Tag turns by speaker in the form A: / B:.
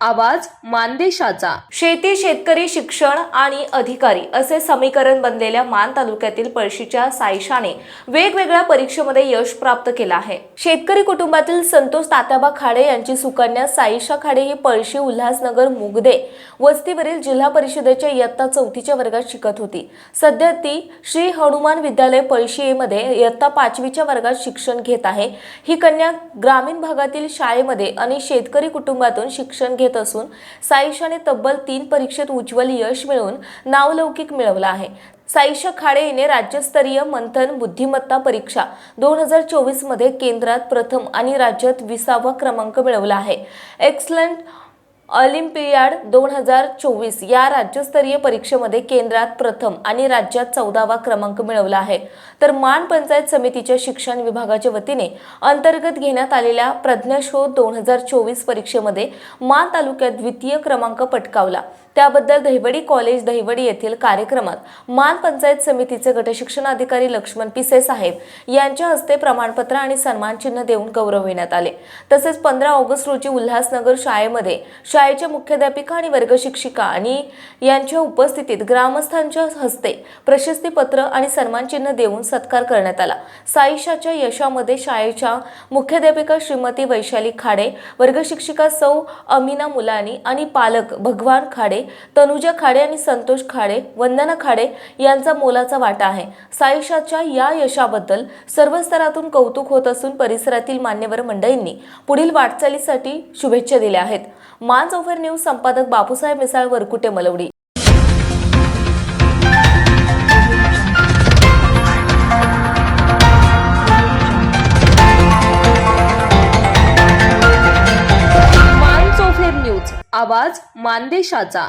A: आवाज मानदेशाचा.
B: शेती शेतकरी शिक्षण आणि अधिकारी असे समीकरण बनलेल्या मान तालुक्यातील पळशीच्या सायशाने वेगवेगळ्या परीक्षेमध्ये यश प्राप्त केलं आहे. शेतकरी कुटुंबातील संतोष तात्याबा खाडे यांची सुकन्या साईशा खाडे ही पळशी उल्हासनगर मुगदे वस्तीवरील जिल्हा परिषदेच्या इयत्ता चौथीच्या वर्गात शिकत होती. सध्या ती श्री हनुमान विद्यालय पळशी मध्ये इयत्ता पाचवीच्या वर्गात शिक्षण घेत आहे. ही कन्या ग्रामीण भागातील शाळेमध्ये आणि शेतकरी कुटुंबातून शिक्षण घेत असून साईशाने तब्बल तीन परीक्षेत उज्ज्वल यश मिळवून नावलौकिक मिळवला आहे. साईशा खाडे हिने राज्यस्तरीय मंथन बुद्धिमत्ता परीक्षा दोन हजार चोवीसमध्ये केंद्रात प्रथम आणि राज्यात विसावा क्रमांक मिळवला आहे. एक्सलंट ऑलिम्पियाड दोन हजार चोवीस या राज्यस्तरीय परीक्षेमध्ये केंद्रात प्रथम आणि राज्यात चौदावा क्रमांक मिळवला आहे. तर मान पंचायत समितीच्या शिक्षण विभागाच्या वतीने अंतर्गत घेण्यात आलेल्या प्रज्ञाशोध दोन हजार चोवीस परीक्षेमध्ये मान तालुक्यात द्वितीय क्रमांक पटकावला. त्याबद्दल दहिवडी कॉलेज दहिवडी येथील कार्यक्रमात मान पंचायत समितीचे गटशिक्षणाधिकारी लक्ष्मण पिसे साहेब यांच्या हस्ते प्रमाणपत्र आणि सन्मानचिन्ह देऊन गौरविण्यात आले. तसेच पंधरा ऑगस्ट रोजी उल्हासनगर शाळेमध्ये शाळेच्या मुख्याध्यापिका आणि वर्गशिक्षिका आणि यांच्या उपस्थितीत ग्रामस्थांच्या हस्ते प्रशस्तीपत्र आणि सन्मानचिन्ह देऊन सत्कार करण्यात आला. साईशाच्या यशामध्ये शाळेच्या मुख्याध्यापिका श्रीमती वैशाली खाडे वर्गशिक्षिका सौ अमिना मुलानी आणि पालक भगवान खाडे तनुजा खाडे आणि संतोष खाडे वंदना खाडे यांचा मोलाचा वाटा आहे. साईशाच्या या यशाबद्दल सर्व स्तरातून कौतुक होत असून परिसरातील मान्यवर मंडळींनी पुढील वाटचालीसाठी शुभेच्छा दिल्या आहेत. मान चौफेर न्यूज संपादक बापूसाहेब मिसाळ वरकुटे मलवडी.
A: मान न्यूज. आवाज मानदेशाचा.